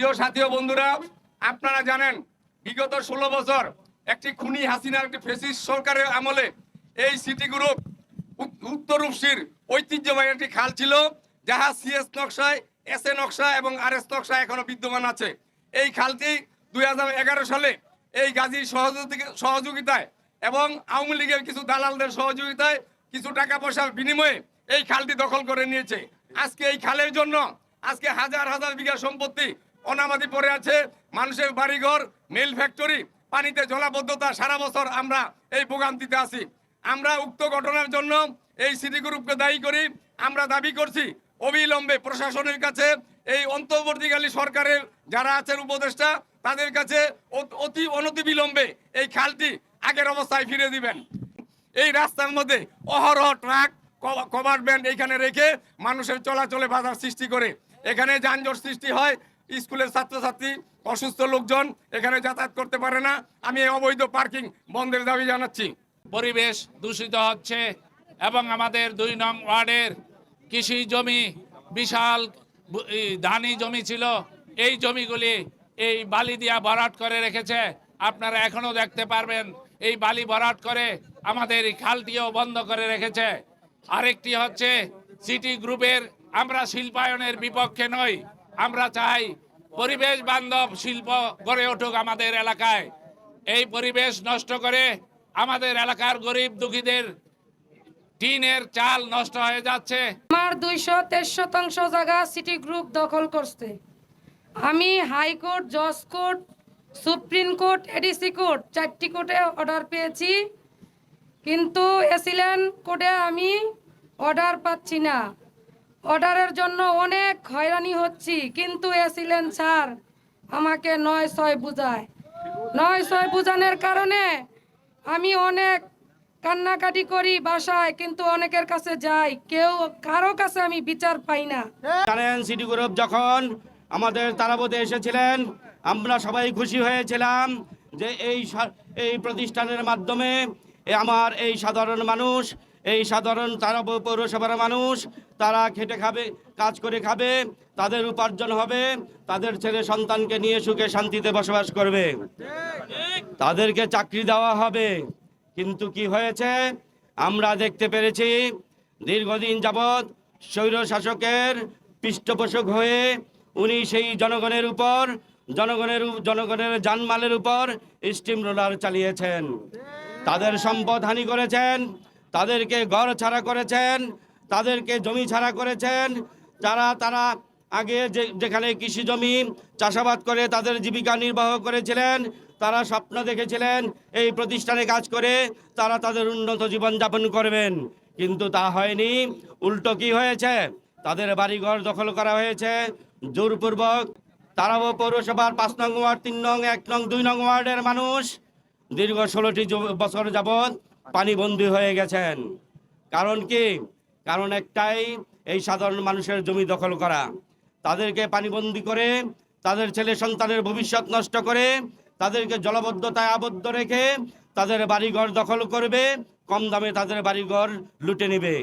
প্রিয় সাথী বন্ধুরা, আপনারা জানেন, বিগত ষোলো বছর একটি খুনি হাসিনার একটি ফেসিস সরকারের আমলে এই সিটি গ্রুপ উত- উত্তর রূপসীর ঐতিহ্যবাহী একটি খাল ছিল, যাহা সিএস নকশায় এস এ নকশা এবং আর এস নকশা এখনও বিদ্যমান আছে। এই খালটি দু হাজার এগারো সালে এই গাজীর সহযোগী- সহযোগিতায় এবং আওয়ামী লীগের কিছু দালালদের সহযোগিতায় কিছু টাকা পয়সার বিনিময়ে এই খালটি দখল করে নিয়েছে। আজকে এই খালের জন্য আজকে হাজার হাজার বিঘা সম্পত্তি অনাবাদি পড়ে আছে, মানুষের বাড়িঘর মিল ফ্যাক্টরি পানিতে জলাবদ্ধতা, সারা বছর আমরা এই ভোগান্তিতে আছি। আমরা উক্ত ঘটনার জন্য এই সিটি গ্রুপকে দায়ী করি। আমরা দাবি করছি, অবিলম্বে প্রশাসনের কাছে এই অন্তর্বর্তীকালী সরকারের যারা আছেন উপদেষ্টা, তাদের কাছে অতি অনতিবিলম্বে এই খালটি আগের অবস্থায় ফিরে দিবেন। এই রাস্তার মধ্যে অহরহ ট্রাক কভার ব্যান্ড এখানে রেখে মানুষের চলাচলে বাধার সৃষ্টি করে। এখানে যানজট সৃষ্টি হয় স্কুলের ছাত্রছাত্রী, অসুস্থ লোকজন এখানে যাতায়াত করতে পারে না। আমি এই অবৈধ পার্কিং বন্ধের দাবি জানাচ্ছি। পরিবেশ দূষিত হচ্ছে এবং আমাদের দুই নং ওয়ার্ডের কৃষি জমি বিশাল ধানি জমি ছিল। এই জমিগুলি এই বালি দিয়া ভরাট করে রেখেছে। আপনারা এখনও দেখতে পারবেন, এই বালি ভরাট করে আমাদের এই খালটিও বন্ধ করে রেখেছে। আরেকটি হচ্ছে সিটি গ্রুপের, আমরা শিল্পায়নের বিপক্ষে নই। আমরা চাই পরিবেশ বান্ধব শিল্প গড়ে উঠুক আমাদের এলাকায়। এই পরিবেশ নষ্ট করে আমাদের এলাকার গরিব দুঃখীদের টিনের চাল নষ্ট হয়ে যাচ্ছে। আমার দুইশো তেইশ শতাংশ জায়গা সিটি গ্রুপ দখল করছে। আমি হাইকোর্ট, জজ court, supreme court, ADC court চারটি কোর্টে অর্ডার পেয়েছি। কিন্তু এসিলেন কোর্টে আমি অর্ডার পাচ্ছি না। অর্ডারের জন্য অনেক হয়রানি হচ্ছি, কিন্তু এসিলেন স্যার। আমাকে নয় ছয় বুঝায়। নয় ছয় বুঝানোর কারণে আমি অনেক কান্নাকাটি করি বাসায়, কিন্তু অনেকের কাছে যাই। কেউ কারও কাছে আমি বিচার পাই না। জানেন, সিটি গ্রুপ যখন আমাদের তারাপথে এসেছিলেন, আমরা সবাই খুশি হয়েছিলাম যে এই এই প্রতিষ্ঠানের মাধ্যমে এ আমার এই সাধারণ মানুষ, এই সাধারণ তারা পৌরসভার মানুষ, তারা খেটে খাবে, কাজ করে খাবে, তাদের উপার্জন হবে, তাদের ছেলে সন্তানকে নিয়ে সুখে শান্তিতে বসবাস করবে। তাদেরকে চাকরি দেওয়া হবে। কিন্তু কি হয়েছে? আমরা দেখতে পেরেছি, দীর্ঘদিন যাবৎ স্বৈর শাসকের পৃষ্ঠপোষক হয়ে উনি সেই জনগণের উপর, জনগণের জনগণের জানমালের উপর স্টিম রোলার চালিয়েছেন। তাদের সম্পদ হানি করেছেন, তাদেরকে ঘর ছাড়া করেছেন, তাদেরকে জমি ছাড়া করেছেন যারা তারা আগে যে, যেখানে কৃষি জমি চাষাবাদ করে তাদের জীবিকা নির্বাহ করেছিলেন, তারা স্বপ্ন দেখেছিলেন এই প্রতিষ্ঠানে কাজ করে তারা তাদের উন্নত জীবন যাপন করবেন। কিন্তু তা হয়নি, উল্টো কি হয়েছে? তাদের বাড়িঘর দখল করা হয়েছে, জোরপূর্বক। তারাও পৌরসভার পাঁচ নং ওয়ার্ড, তিন নং, এক নং, দুই নং ওয়ার্ডের মানুষ। দীর্ঘ ষোলোটি বছর যাবৎ পানিবন্দী হয়ে গেছেন। কারণ কি? কারণ একটাই, এই সাধারণ মানুষের জমি দখল করা। তাদেরকে পানিবন্দী করে, তাদের ছেলে সন্তানের ভবিষ্যৎ নষ্ট করে, তাদেরকে জলবদ্ধতায় আবদ্ধ রেখে তাদের বাড়িঘর দখল করবে, কম দামে তাদের বাড়িঘর লুটে নেবে।